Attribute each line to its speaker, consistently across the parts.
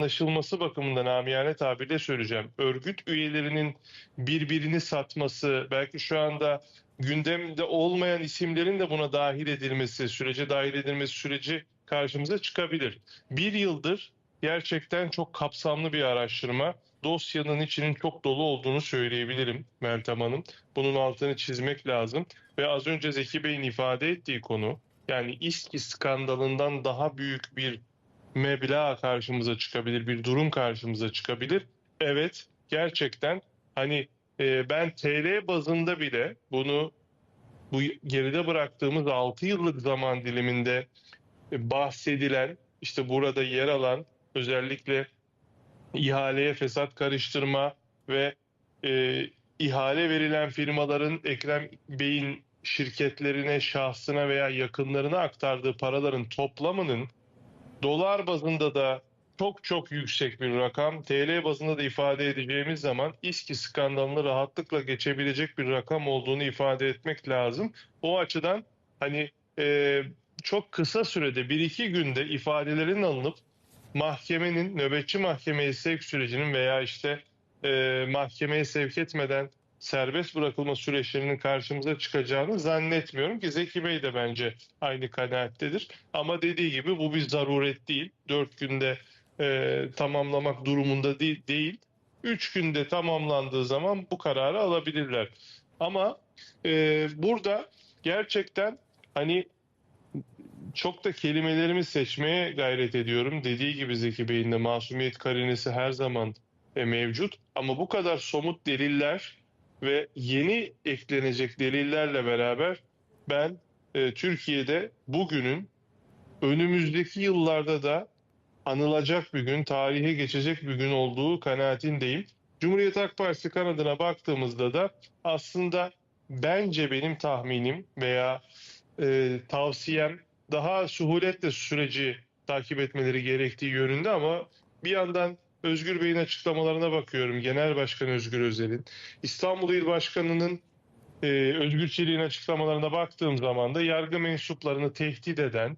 Speaker 1: anlaşılması bakımından amiyane tabirle söyleyeceğim. Örgüt üyelerinin birbirini satması, belki şu anda gündemde olmayan isimlerin de buna dahil edilmesi, sürece dahil edilmesi süreci karşımıza çıkabilir. Bir yıldır gerçekten çok kapsamlı bir araştırma. Dosyanın içinin çok dolu olduğunu söyleyebilirim Meltem Hanım. Bunun altını çizmek lazım. Ve az önce Zeki Bey'in ifade ettiği konu, yani İSKİ skandalından daha büyük bir meblağ karşımıza çıkabilir, bir durum karşımıza çıkabilir. Evet, gerçekten hani e, ben TL bazında bile bunu bu geride bıraktığımız 6 yıllık zaman diliminde e, bahsedilen, işte burada yer alan özellikle ihaleye fesat karıştırma ve e, ihale verilen firmaların Ekrem Bey'in şirketlerine, şahsına veya yakınlarına aktardığı paraların toplamının dolar bazında da çok çok yüksek bir rakam. TL bazında da ifade edeceğimiz zaman İSKİ skandalını rahatlıkla geçebilecek bir rakam olduğunu ifade etmek lazım. O açıdan hani e, çok kısa sürede bir iki günde ifadelerin alınıp mahkemenin nöbetçi mahkemeye sevk sürecinin veya işte e, mahkemeye sevk etmeden serbest bırakılma süreçlerinin karşımıza çıkacağını zannetmiyorum ki Zeki Bey de bence aynı kanaattedir. Ama dediği gibi bu bir zaruret değil. Dört günde e, tamamlamak durumunda değil. değil. Üç günde tamamlandığı zaman bu kararı alabilirler. Ama e, burada gerçekten hani çok da kelimelerimi seçmeye gayret ediyorum. Dediği gibi Zeki Bey'in de masumiyet karinesi her zaman e, mevcut. Ama bu kadar somut deliller ve yeni eklenecek delillerle beraber ben e, Türkiye'de bugünün önümüzdeki yıllarda da anılacak bir gün, tarihe geçecek bir gün olduğu kanaatindeyim. Cumhuriyet Halk Partisi kanadına baktığımızda da aslında bence benim tahminim veya e, tavsiyem daha suhuletle süreci takip etmeleri gerektiği yönünde ama bir yandan Özgür Bey'in açıklamalarına bakıyorum. Genel Başkan Özgür Özel'in. İstanbul İl Başkanı'nın e, Özgür Çelik'in açıklamalarına baktığım zaman da yargı mensuplarını tehdit eden,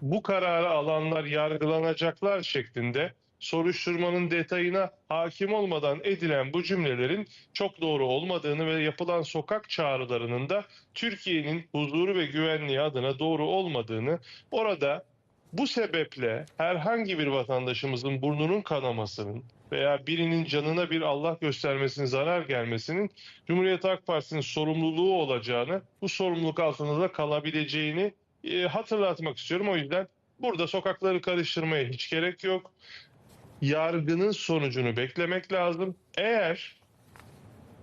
Speaker 1: bu kararı alanlar yargılanacaklar şeklinde soruşturmanın detayına hakim olmadan edilen bu cümlelerin çok doğru olmadığını ve yapılan sokak çağrılarının da Türkiye'nin huzuru ve güvenliği adına doğru olmadığını, orada bu sebeple herhangi bir vatandaşımızın burnunun kanamasının veya birinin canına bir Allah göstermesinin zarar gelmesinin Cumhuriyet Halk Partisi'nin sorumluluğu olacağını, bu sorumluluk altında da kalabileceğini e, hatırlatmak istiyorum. O yüzden burada sokakları karıştırmaya hiç gerek yok. Yargının sonucunu beklemek lazım. Eğer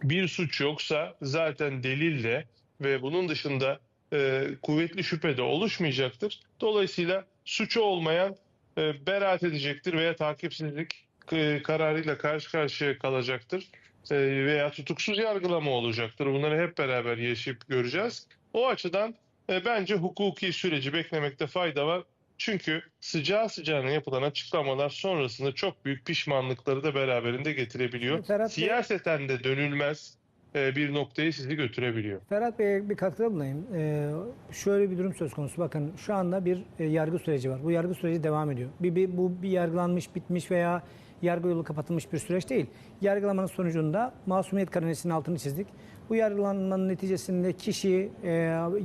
Speaker 1: bir suç yoksa zaten delille ve bunun dışında e, kuvvetli şüphe de oluşmayacaktır. Dolayısıyla suçu olmayan e, beraat edecektir veya takipsizlik e, kararıyla karşı karşıya kalacaktır e, veya tutuksuz yargılama olacaktır. Bunları hep beraber yaşayıp göreceğiz. O açıdan e, bence hukuki süreci beklemekte fayda var. Çünkü sıcağı sıcağına yapılan açıklamalar sonrasında çok büyük pişmanlıkları da beraberinde getirebiliyor. Siyaseten de dönülmez bir noktaya sizi götürebiliyor.
Speaker 2: Ferhat Bey'e bir katkıda bulunayım. Ee, şöyle bir durum söz konusu. Bakın şu anda bir e, yargı süreci var. Bu yargı süreci devam ediyor. Bir, bir, bu bir yargılanmış, bitmiş veya yargı yolu kapatılmış bir süreç değil. Yargılamanın sonucunda masumiyet karinesinin altını çizdik. Bu yargılanmanın neticesinde kişi e,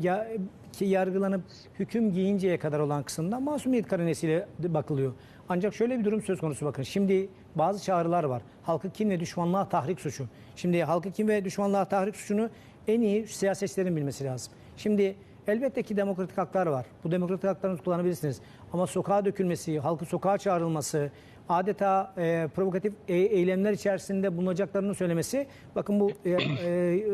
Speaker 2: ya, ki yargılanıp hüküm giyinceye kadar olan kısımda masumiyet karinesiyle bakılıyor. Ancak şöyle bir durum söz konusu bakın. Şimdi bazı çağrılar var. Halkı kin ve düşmanlığa tahrik suçu. Şimdi halkı kin ve düşmanlığa tahrik suçunu en iyi siyasetçilerin bilmesi lazım. Şimdi elbette ki demokratik haklar var. Bu demokratik haklarınızı kullanabilirsiniz. Ama sokağa dökülmesi, halkın sokağa çağrılması, adeta e, provokatif e- eylemler içerisinde bulunacaklarını söylemesi, bakın bu e, e,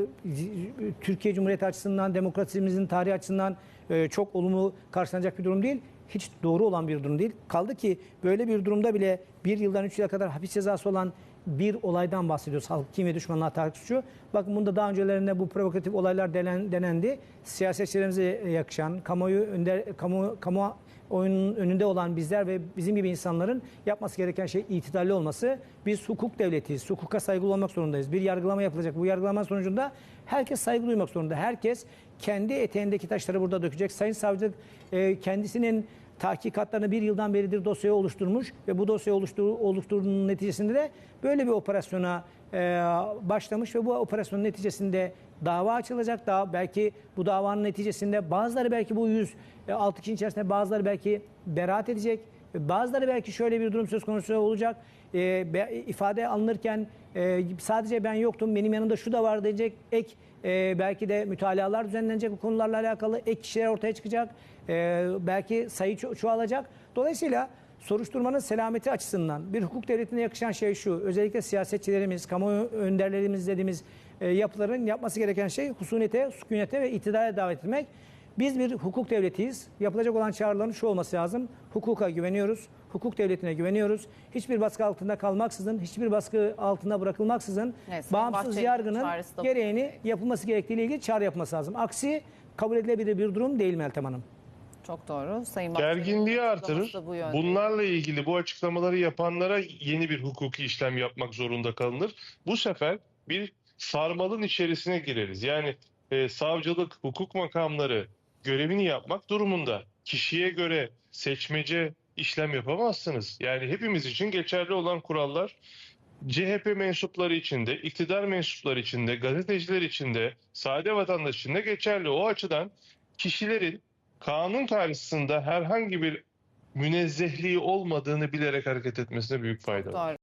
Speaker 2: Türkiye Cumhuriyeti açısından, demokrasimizin tarihi açısından e, çok olumlu karşılanacak bir durum değil. Hiç doğru olan bir durum değil. Kaldı ki böyle bir durumda bile bir yıldan üç yıla kadar hapis cezası olan bir olaydan bahsediyoruz. Halk kim ve düşmanlığa tahrik suçu. Bakın bunda daha öncelerinde bu provokatif olaylar denen, denendi. Siyasetçilerimize yakışan, kamuoyu önde, kamu, kamu oyunun önünde olan bizler ve bizim gibi insanların yapması gereken şey itidalli olması. Biz hukuk devletiyiz. Hukuka saygılı olmak zorundayız. Bir yargılama yapılacak. Bu yargılama sonucunda herkes saygı duymak zorunda. Herkes kendi eteğindeki taşları burada dökecek. Sayın savcılık e, kendisinin tahkikatlarını bir yıldan beridir dosyayı oluşturmuş ve bu dosyayı oluştur, oluşturduğunun neticesinde de böyle bir operasyona e, başlamış ve bu operasyonun neticesinde dava açılacak. Daha belki bu davanın neticesinde bazıları belki bu 106 kişinin içerisinde bazıları belki beraat edecek. Bazıları belki şöyle bir durum söz konusu olacak. E, ifade alınırken e, sadece ben yoktum, benim yanımda şu da var diyecek ek e, belki de mütalalar düzenlenecek bu konularla alakalı ek kişiler ortaya çıkacak. E, belki sayı ço- çoğalacak. Dolayısıyla soruşturmanın selameti açısından bir hukuk devletine yakışan şey şu. Özellikle siyasetçilerimiz, kamuoyu önderlerimiz dediğimiz e, yapıların yapması gereken şey husunete, sükunete ve iktidara davet etmek. Biz bir hukuk devletiyiz. Yapılacak olan çağrıların şu olması lazım. Hukuka güveniyoruz. Hukuk devletine güveniyoruz. Hiçbir baskı altında kalmaksızın, hiçbir baskı altında bırakılmaksızın
Speaker 3: Evet, Sayın
Speaker 2: bağımsız yargının gereğini yapılması gerektiğiyle ilgili çağrı yapması lazım. Aksi kabul edilebilir bir durum değil Meltem Hanım.
Speaker 3: Çok doğru. Sayın Bahçeli'nin
Speaker 1: Gerginliği artırır.
Speaker 3: bu yönde.
Speaker 1: Bunlarla ilgili bu açıklamaları yapanlara yeni bir hukuki işlem yapmak zorunda kalınır. Bu sefer bir sarmalın içerisine gireriz. Yani e, savcılık, hukuk makamları görevini yapmak durumunda. Kişiye göre seçmece işlem yapamazsınız. Yani hepimiz için geçerli olan kurallar CHP mensupları için de, iktidar mensupları için de, gazeteciler için de, sade vatandaş için de geçerli. O açıdan kişilerin kanun karşısında herhangi bir münezzehliği olmadığını bilerek hareket etmesine büyük fayda var.